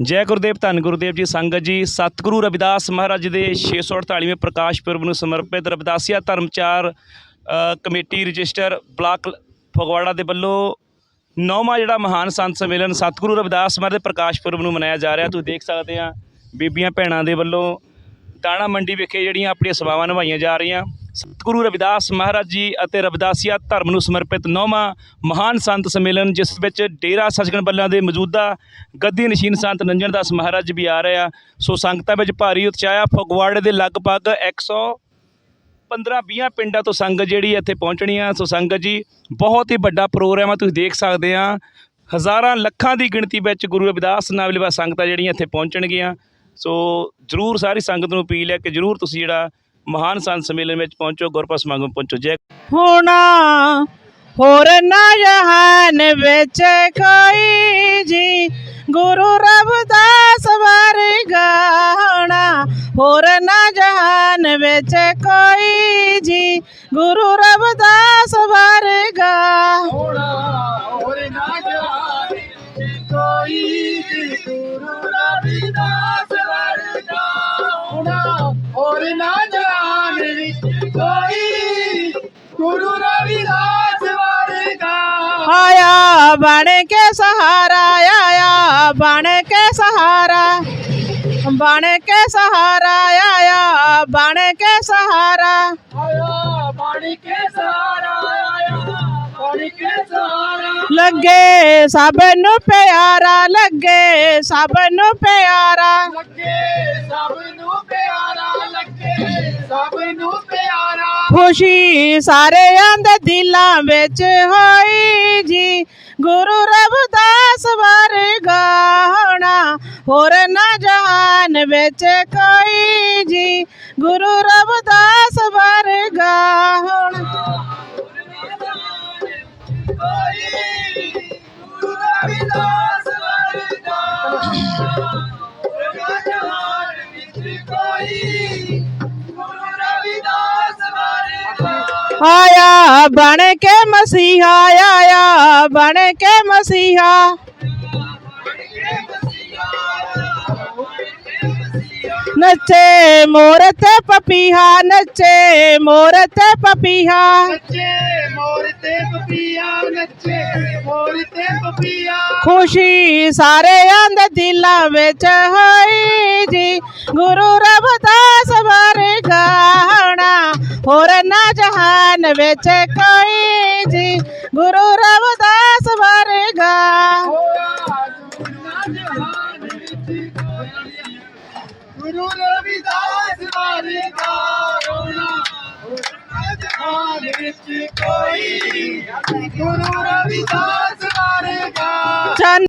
ਜੈ ਗੁਰਦੇਵ, ਧੰਨ ਗੁਰਦੇਵ ਜੀ, ਸੰਗਤ ਜੀ, ਸਤਿਗੁਰੂ ਰਵਿਦਾਸ ਮਹਾਰਾਜ ਦੇ 648ਵੇਂ ਪ੍ਰਕਾਸ਼ ਪੁਰਬ ਨੂੰ ਸਮਰਪਿਤ Ravidassia Dharamchar committee register block Phagwara ਦੇ ਵੱਲੋਂ ਨੌਵਾਂ ਜਿਹੜਾ ਮਹਾਨ ਸੰਤ ਸੰਮੇਲਨ ਸਤਿਗੁਰੂ ਰਵਿਦਾਸ ਮਹਾਰਾਜ ਦੇ ਪ੍ਰਕਾਸ਼ ਪੁਰਬ ਨੂੰ ਮਨਾਇਆ ਜਾ ਰਿਹਾ। ਤੁਸੀਂ ਦੇਖ ਸਕਦੇ ਆ ਬੀਬੀਆਂ ਭੈਣਾਂ ਦੇ ਵੱਲੋਂ ਦਾਣਾ ਮੰਡੀ ਵਿਖੇ ਜਿਹੜੀਆਂ ਆਪਣੀਆਂ ਸੇਵਾਵਾਂ ਨਿਭਾਈਆਂ ਜਾ ਰਹੀਆਂ। ਸਤਿਗੁਰੂ ਰਵਿਦਾਸ ਮਹਾਰਾਜ ਜੀ ਅਤੇ ਰਵਿਦਾਸੀਆ ਧਰਮ ਨੂੰ ਸਮਰਪਿਤ ਨੌਵਾਂ ਮਹਾਨ ਸੰਤ ਸੰਮੇਲਨ, ਜਿਸ ਵਿੱਚ ਡੇਰਾ ਸਚਖੰਡ ਬੱਲਾ ਦੇ ਮੌਜੂਦਾ ਗੱਦੀ ਨਸ਼ੀਨ ਸੰਤ ਨੰਜਨ ਦਾਸ ਮਹਾਰਾਜ ਵੀ ਆ ਰਹੇ ਆ। ਸੋ ਸੰਗਤਾਂ ਵਿੱਚ ਭਾਰੀ ਉਤਸ਼ਾਹ ਆ। ਫਗਵਾੜੇ ਦੇ ਲਗਭਗ 100 15-20 ਪਿੰਡਾਂ ਤੋਂ ਸੰਗਤ ਜਿਹੜੀ ਇੱਥੇ ਪਹੁੰਚਣੀ ਆ। ਸੋ ਸੰਗਤ ਜੀ, ਬਹੁਤ ਹੀ ਵੱਡਾ ਪ੍ਰੋਗਰਾਮ ਆ, ਤੁਸੀਂ ਦੇਖ ਸਕਦੇ ਆ। ਹਜ਼ਾਰਾਂ ਲੱਖਾਂ ਦੀ ਗਿਣਤੀ ਵਿੱਚ ਗੁਰੂ ਰਵਿਦਾਸ ਨਾਮ ਸੰਗਤਾਂ ਜਿਹੜੀਆਂ ਇੱਥੇ ਪਹੁੰਚਣਗੀਆਂ। ਸੋ ਜਰੂਰ ਸਾਰੀ ਸੰਗਤ ਨੂੰ ਅਪੀਲ ਹੈ ਕਿ ਜਰੂਰ ਤੁਸੀਂ ਜਿਹੜਾ ਮਹਾਨ ਸੰਤ ਸੰਮੇਲਨ ਵਿੱਚ ਪਹੁੰਚੋ ਗੁਰਪੁਰਬ ਸਮਾਗਮ ਪਹੁੰਚੋ ਜੈ ਹੋਣਾ ਹੋਰ ਨਾ ਜਹਾਨ ਵਿੱਚ ਕੋਈ ਜੀ ਗੁਰੂ ਰਬਦਾਸ ਵਰਗਾ ਹੋਣਾ ਹੋਰ ਨਾ ਜਹਾਨ ਵਿੱਚ ਕੋਈ ਜੀ ਗੁਰੂ ਰਬਦਾਸ ਵਰਗਾ ਹੋਣਾ ਹੋਰ ਨਾ ਜਾਣੇ ਕੋਈ ਗੁਰੂ ਰਵਿਦਾਸ ਵਰਗਾ ਹੋਣਾ ਹੋਰ ਨਾ ਬਣ ਕੇ ਸਹਾਰਾ ਆਇਆ ਬਣ ਕੇ ਸਹਾਰਾ ਬਣ ਕੇ ਸਹਾਰਾ ਆਇਆ ਬਣ ਕੇ ਸਹਾਰਾ। ਆਇਆ ਬਾਣੀ ਕੇ ਸਹਾਰਾ ਲੱਗੇ ਸਭ ਨੂੰ ਪਿਆਰਾ ਲੱਗੇ ਸਭ ਨੂੰ ਪਿਆਰਾ। ਲੱਗੇ ਸਭ ਨੂੰ ਪਿਆਰਾ। ਖੁਸ਼ੀ ਸਾਰਿਆਂ ਦੇ ਦਿਲਾਂ ਵਿੱਚ ਹੋਈ ਜੀ। ਗੁਰੂ ਰਬਦਾਸ ਵਰਗਾ ਹੋਣਾ ਹੋਰ ਨਾ ਜਹਾਨ ਵਿੱਚ ਕੋਈ ਜੀ। ਗੁਰੂ ਰਬਦਾਸ ਵਰਗਾ ਹੋਣਾ ਕੋਈ ਗੁਰੂ ਰਵਿਦਾਸ आया बन के मसीहा आया बन के मसीहा। नचे मोरत पपीहा नचे मोरत पपीहा। खुशी सारे अंद दिल बिच होई जी। गुरु रवदास भाई ਵਿੱਚ ਕੋਈ ਜੀ ਗੁਰੂ ਰਬਦਾਸ ਵਰਗਾ ਹੋਇਆ ਨਾ ਜਹਾਨ ਵਿੱਚ ਕੋਈ ਗੁਰੂ ਰਵਿਦਾਸ ਵਰਗਾ ਹੋਣਾ ਹੋਣਾ ਜਹਾਨ ਵਿੱਚ ਕੋਈ ਗੁਰੂ ਰਵਿਦਾਸ